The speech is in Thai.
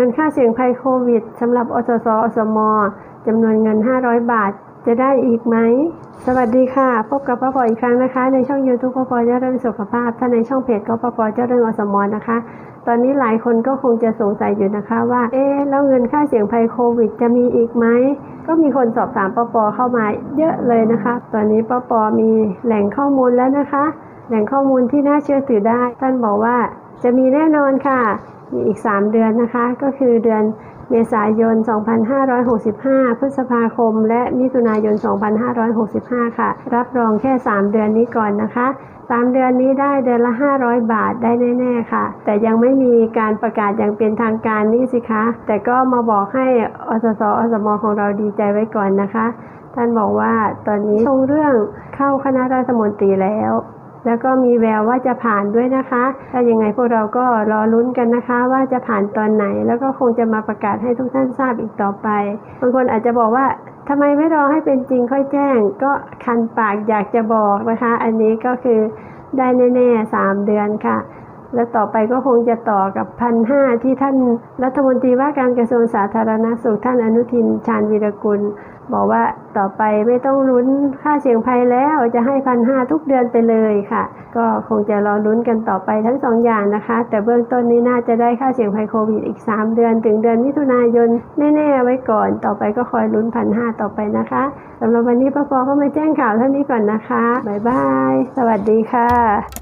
งินค่าเสี่ยงภัยโควิดสำหรับอสสอสมจำนวนเงิน 500 บาท จะได้อีกไหม สวัสดีค่ะ พบกับป้าปออีกครั้งนะคะ ในช่องยูทูบป้าปอเจ้าเรื่องสุขภาพ ถ้าในช่องเพจก็ป้าปอเจ้าเรื่องอสมนะคะ ตอนนี้หลายคนก็คงจะสงสัยอยู่นะคะ ว่า เอ๊แล้วเงินค่าเสี่ยงภัยโควิด จะมีอีกไหม ก็มีคนสอบถามป้าปอเข้ามาเยอะเลยนะคะ ตอนนี้ป้าปอมีแหล่งข้อมูลแล้วนะคะ แหล่งข้อมูลที่น่าเชื่อถือได้ ท่านบอกว่าจะมีแน่นอนค่ะ มีอีก 3 เดือนนะคะ ก็คือเดือนเมษายน 2565 พฤษภาคม และมิถุนายน 2565 ค่ะ รับรองแค่ 3 เดือนนี้ก่อนนะคะ 3 เดือนนี้ได้เดือนละ 500 บาทได้แน่ๆค่ะ แต่ยังไม่มีการประกาศอย่างเป็นทางการนี่สิคะ แต่ก็มาบอกให้อสสอสมของเราดีใจไว้ก่อนนะคะ ท่านบอกว่าตอนนี้ทรงเรื่องเข้าคณะรัฐมนตรีแล้ว แล้วก็มีแววว่าจะผ่านด้วยนะคะ ถ้ายังไงพวกเราก็รอลุ้นกันนะคะ ว่าจะผ่านตอนไหน แล้วก็คงจะมาประกาศให้ทุกท่านทราบอีกต่อไป บางคนอาจจะบอกว่าทำไมไม่รอให้เป็นจริงค่อยแจ้ง ก็คันปากอยากจะบอกนะคะ อันนี้ก็คือได้แน่ๆสามเดือนค่ะ แล้วต่อไปก็คงจะต่อกับพันห้าที่ท่านรัฐมนตรีว่าการกระทรวงสาธารณสุขท่านอนุทินชาญวีรกุล บอกว่าต่อไปไม่ต้องลุ้นค่าเสี่ยงภัยแล้วจะให้พันห้าทุกเดือนไปเลยค่ะ ก็คงจะรอลุ้นกันต่อไปทั้งสองอย่างนะคะ แต่เบื้องต้นนี้น่าจะได้ค่าเสี่ยงภัยโควิดอีก 3 เดือน ถึงเดือนมิถุนายนแน่ๆไว้ก่อน ต่อไปก็คอยลุ้นพันห้าต่อไปนะคะสำหรับวันนี้ป้าปอก็มาแจ้งข่าวเท่านี้ก่อนนะคะบ๊ายบายสวัสดีค่ะ